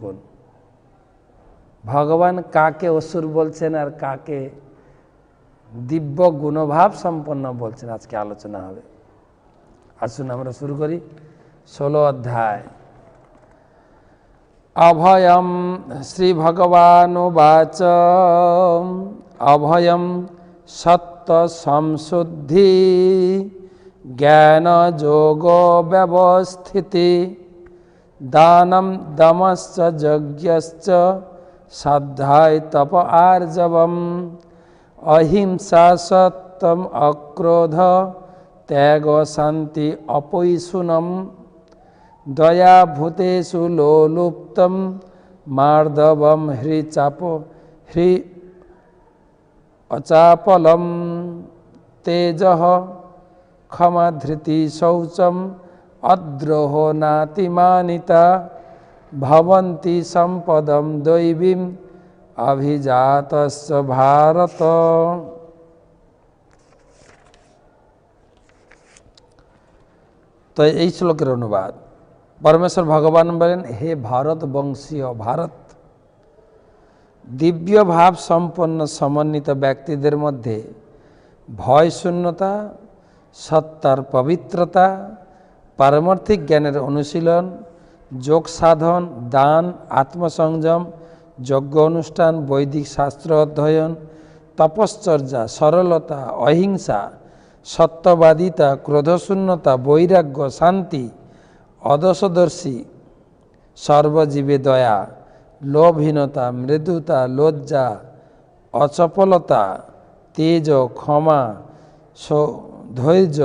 গুণ ভগবান কাকে অসুর বলছেন আর কাকে দিব্য গুণভাব সম্পন্ন বলছেন, আজকে আলোচনা হবে। আসুন আমরা শুরু করি ষোলো অধ্যায়। অভয়ম শ্রী ভগবানুবাচ অভয়ম সত্য সংশুদ্ধি জ্ঞান যোগ ব্যবস্থিতি दानं दमश्च यज्ञश्च श्रद्धाय तप आर्जवम्। अहिंसा सत्तम अक्रोध त्याग शान्ति अपैसुनम दया भूतेषु लोलुप्तं मार्दवम हृचाप हृ अचापल तेज धृति शौचम। অদ্রোহ নাতিমানিতা, ভবন্তি সম্পদম দৈবীম অভিজাতস্য ভারত। তো এই শ্লোকের অনুবাদ। পরমেশ্বর ভগবান বলেন, হে ভারত বংশীয় ভারত, দিব্য ভাব সম্পন্ন সমন্বিত ব্যক্তিদের মধ্যে ভয় শূন্যতা, সত্তার পবিত্রতা পারমার্থিক জ্ঞানের অনুশীলন, যোগ সাধন, দান, আত্মসংযম, যজ্ঞ অনুষ্ঠান, বৈদিক শাস্ত্র অধ্যয়ন, তপশ্চর্যা, সরলতা, অহিংসা, সত্যবাদিতা, ক্রোধশূন্যতা, বৈরাগ্য, শান্তি, অদশদর্শী, সর্বজীবে দয়া, লোভহীনতা, মৃদুতা, লজ্জা, অচপলতা, তেজ, ক্ষমা ধৈর্য,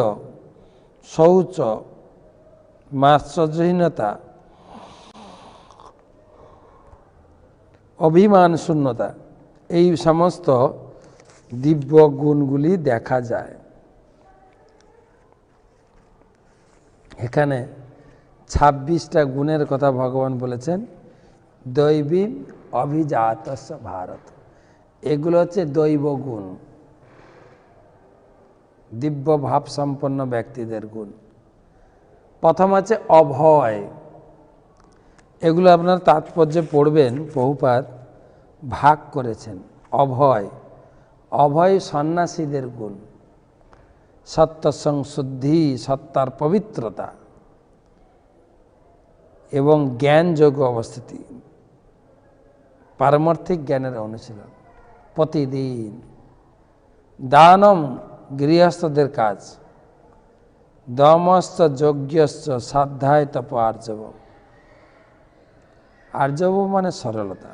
শৌচ মাশ্চর্যহীনতা অভিমান শূন্যতা, এই সমস্ত দিব্য গুণগুলি দেখা যায়। এখানে ছাব্বিশটা গুণের কথা ভগবান বলেছেন দৈবী অভিজাতস্য ভারত। এগুলো হচ্ছে দৈব গুণ, দিব্য ভাব সম্পন্ন ব্যক্তিদের গুণ। প্রথম আছে অভয়। এগুলো আপনার তাৎপর্যে পড়বেন, বহুপাত ভাগ করেছেন। অভয়। অভয় সন্ন্যাসীদের গুণ। সত্য সংশুদ্ধি সত্তার পবিত্রতা। এবং জ্ঞানযোগ অবস্থিতি। পারমার্থিক জ্ঞানের অনুশীলন। প্রতিদিন। দানম গৃহস্থদের কাজ। দমস্ত যজ্ঞস্য সাধ্যায় তপ আর্যব আর্যব মানে সরলতা।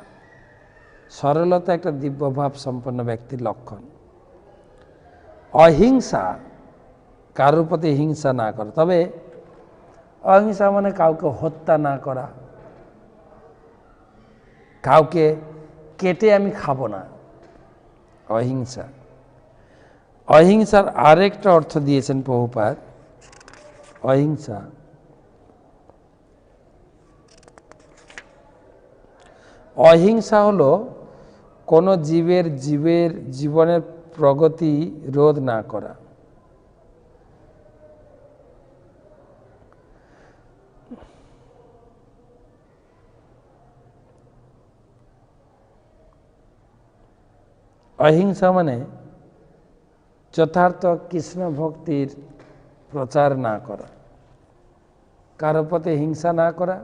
সরলতা একটা দিব্যভাব সম্পন্ন ব্যক্তির লক্ষণ। অহিংসা কারোর প্রতি হিংসা না করা। তবে অহিংসা মানে কাউকে হত্যা না করা। কাউকে কেটে আমি খাব না। অহিংসা। অহিংসার আরেকটা অর্থ দিয়েছেন বহুপাত অহিংসা। অহিংসা হলো কোনো জীবের জীবের জীবনের প্রগতি রোধ না করা। অহিংসা মানে যথার্থ কৃষ্ণ ভক্তির প্রচার না করা। কারও পথে হিংসা না করা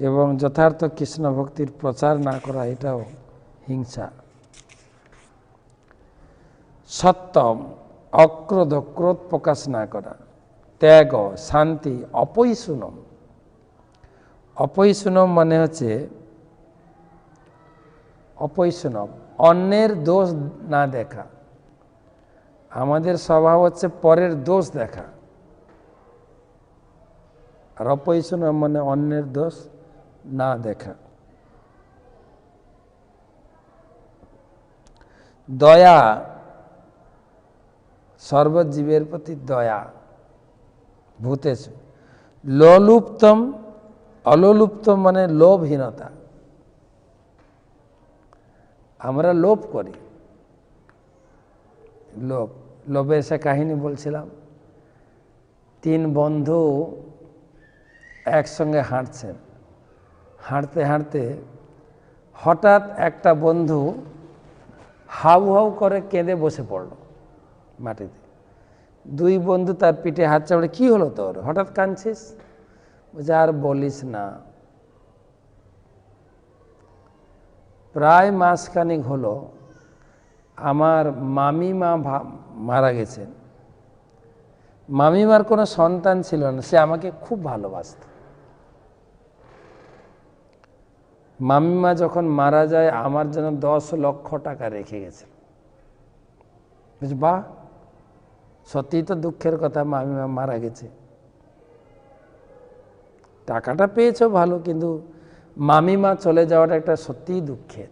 এবং যথার্থ কৃষ্ণ ভক্তির প্রচার না করা, এটাও হিংসা। সত্যম অক্রোধ ক্রোধ প্রকাশ না করা। ত্যাগ, শান্তি, অপৈশুনম। অপৈশুনম মানে হচ্ছে অপৈশুনম, অন্যের দোষ না দেখা। আমাদের স্বভাব হচ্ছে পরের দোষ দেখা। আর অপৈশুনম মানে অন্যের দোষ না দেখা। দয়া সর্বজীবের প্রতি দয়া ভূতেশ লোলুপ্তম, অলোলুপ্তম মানে লোভহীনতা। আমরা লোভ করি। লোভ লোভের সে কাহিনী বলছিলাম, তিন বন্ধু একসঙ্গে হাঁটছেন। হাঁটতে হাঁটতে হঠাৎ একটা বন্ধু হাউ হাউ করে কেঁদে বসে পড়ল মাটিতে। দুই বন্ধু তার পিঠে হাত চাপড়ে, কী হলো তোর? হঠাৎ কাঁদছিস? বলছে, আর বলিস না। প্রায় মাসখানিক হলো আমার মামিমা মারা গেছেন। মামিমার কোনো সন্তান ছিল না, সে আমাকে খুব ভালোবাসত। মামিমা যখন মারা যায়, আমার জন্য দশ লক্ষ টাকা রেখে গেছে। বুঝ বাহ সত্যিই তো দুঃখের কথা, মামিমা মারা গেছে। টাকাটা পেয়েছ ভালো, কিন্তু মামিমা চলে যাওয়াটা একটা সত্যিই দুঃখের।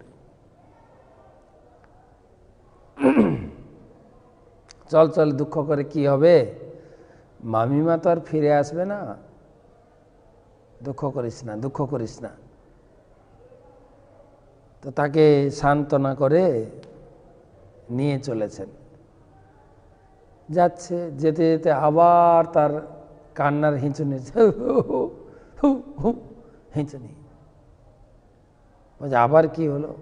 চল চল, দুঃখ করে কি হবে? মামিমা তো আর ফিরে আসবে না। দুঃখ করিস না, দুঃখ করিস না। তো তাকে সান্ত্বনা করে নিয়ে চলেছেন। যাচ্ছে, যেতে যেতে আবার তার কান্নার হিঁচুনি হিঁচুনি। বলছে, আবার কি হলো?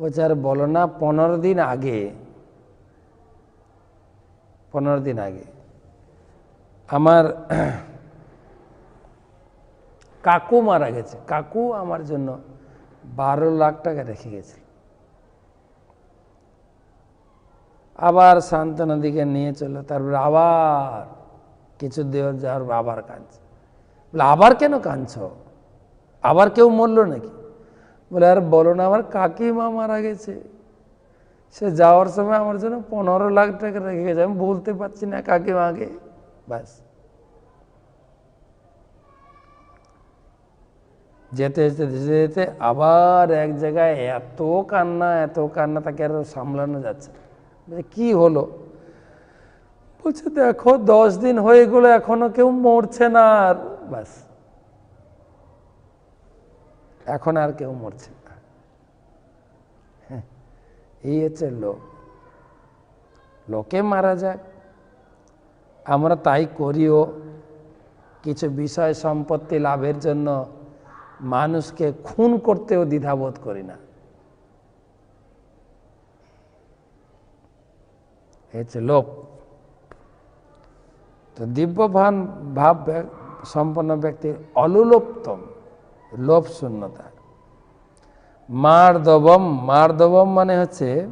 বলছে, আর বলো না, পনেরো দিন আগে, পনেরো দিন আগে আমার কাকু মারা গেছে। কাকু আমার জন্য বারো লাখ টাকা রেখে গেছে আবার সান্ত্বনা দিকে নিয়ে চলো তারপরে আবার কিছু দেওয়ার যাওয়ার আবার কাঁদছে। বলে, আবার কেন কাঁদছ? আবার কেউ মরলো নাকি? বলে, আর বলো না, আমার কাকিমা মারা গেছে। সে যাওয়ার সময় আমার জন্য পনেরো লাখ টাকা রেখে গেছে। আমি বলতে পারছি না কাকিমাকে। ব্যাস। যেতে যেতে যেতে যেতে আবার এক জায়গায় এত কান্না এত কান্না তাকে আর সামলানো যাচ্ছে কি হলো? বলছে, দেখো, দশ দিন হয়ে গেলো, এখনও কেউ মরছে না আর। ব্যাস। এখন আর কেউ মরছে না। হ্যাঁ এই হচ্ছে লোক। লোকে মারা যাক আমরা তাই করিও। কিছু বিষয় সম্পত্তি লাভের জন্য মানুষকে খুন করতেও দ্বিধাবোধ করি না। হচ্ছে লোভ তো দিব্যভান ভাব, সম্পন্ন ব্যক্তির অলুলোপ্তম। লোভ শূন্যতা। মার্দবম মার্দবম মানে হচ্ছে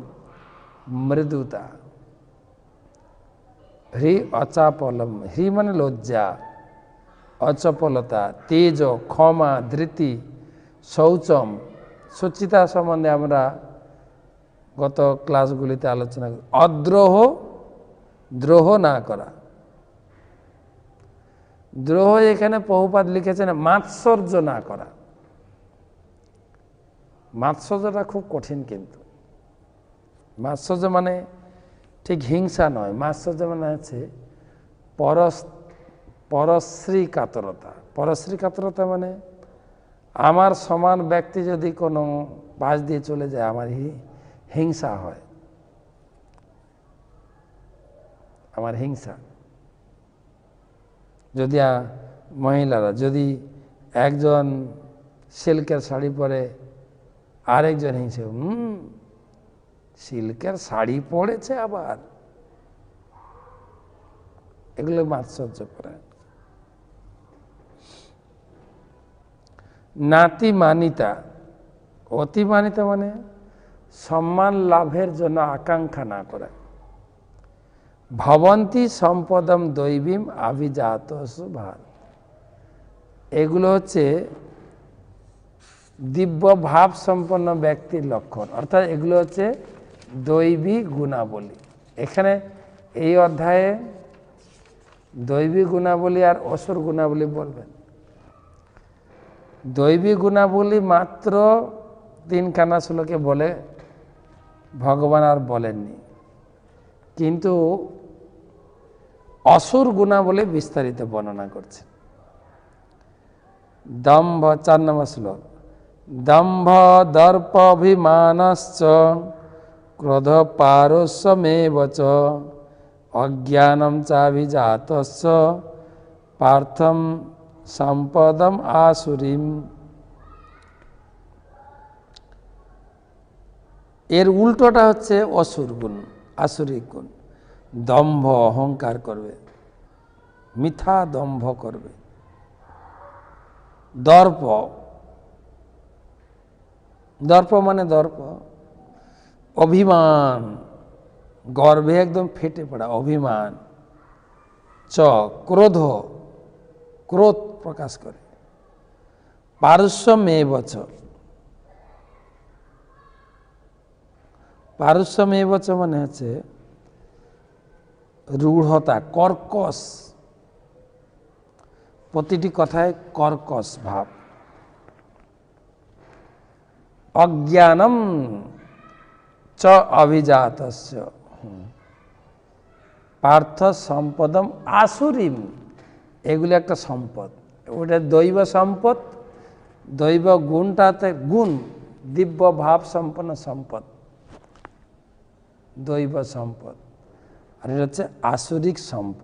মৃদুতা। হ্রি অচাপলম, হ্রি মানে লজ্জা, অচপলতা, তেজ, ক্ষমা, ধৃতি, শৌচম। সুচিতা সম্বন্ধে আমরা গত ক্লাসগুলিতে আলোচনা করি। অদ্রোহ, দ্রোহ না করা। দ্রোহ এখানে বহুপাত লিখেছেন মাৎসর্য না করা। মাৎসর্যটা খুব কঠিন কিন্তু। মাৎসর্য মানে ঠিক হিংসা নয়, মাৎসর্য মানে হচ্ছে পরস পরশ্রী কাতরতা পরশ্রী কাতরতা মানে আমার সমান ব্যক্তি যদি কোনো পাশ দিয়ে চলে যায়, আমার হিংসা হয়। আমার হিংসা। যদি মহিলারা যদি একজন সিল্কের শাড়ি পরে আরেকজন হিংসে, হুম, সিল্কের শাড়ি পরেছে আবার? এগুলো মাৎসর্য করে। নাতি মানিতা অতিমানিতা মানে সম্মান লাভের জন্য আকাঙ্ক্ষা না করা। ভবন্তী সম্পদম দৈবীম আভিজাত সুভান এগুলো হচ্ছে দিব্য ভাব সম্পন্ন ব্যক্তির লক্ষণ। অর্থাৎ এগুলো হচ্ছে দৈবী গুণাবলী। এখানে এই অধ্যায়ে দৈবী গুণাবলী আর অসুর গুণাবলী বলবেন। দৈবী গুণাবলী মাত্র তিনখানা শ্লোকে বলে, ভগবান আর বলেননি। কিন্তু অসুর গুণা বলে বিস্তারিত বর্ণনা করছে। দম্ভ চার নম্বর শ্লোক। দম্ভ দর্প অভিমানশ্চ ক্রোধ পারস্যমেবচ অজ্ঞানম চাভিজাত পার্থম সম্পদম আসুরিম। এর উল্টোটা হচ্ছে অসুর গুণ। আসুরিক গুণ। দম্ভ অহংকার করবে, মিথ্যা দম্ভ করবে। দর্প দর্প মানে দর্প। অভিমান, গর্বে একদম ফেটে পড়া অভিমান। চ, ক্রোধ ক্রোধ প্রকাশ করে। পারস্য মেয়ে বছর পারস্য মেয়ে বছর মানে হচ্ছে রূঢ়তা, কর্কশ। প্রতিটি কথায় কর্কশ ভাব। অজ্ঞানম চ অভিজাতস্য। হুম। পার্থ সম্পদম আসুরিম। এগুলো একটা সম্পদ। ওটা দৈব সম্পদ, দৈব গুণটাতে গুণ, দিব্য ভাব সম্পন্ন সম্পদ। দৈব সম্পদ। আর এটা হচ্ছে আসরিক সম্পদ।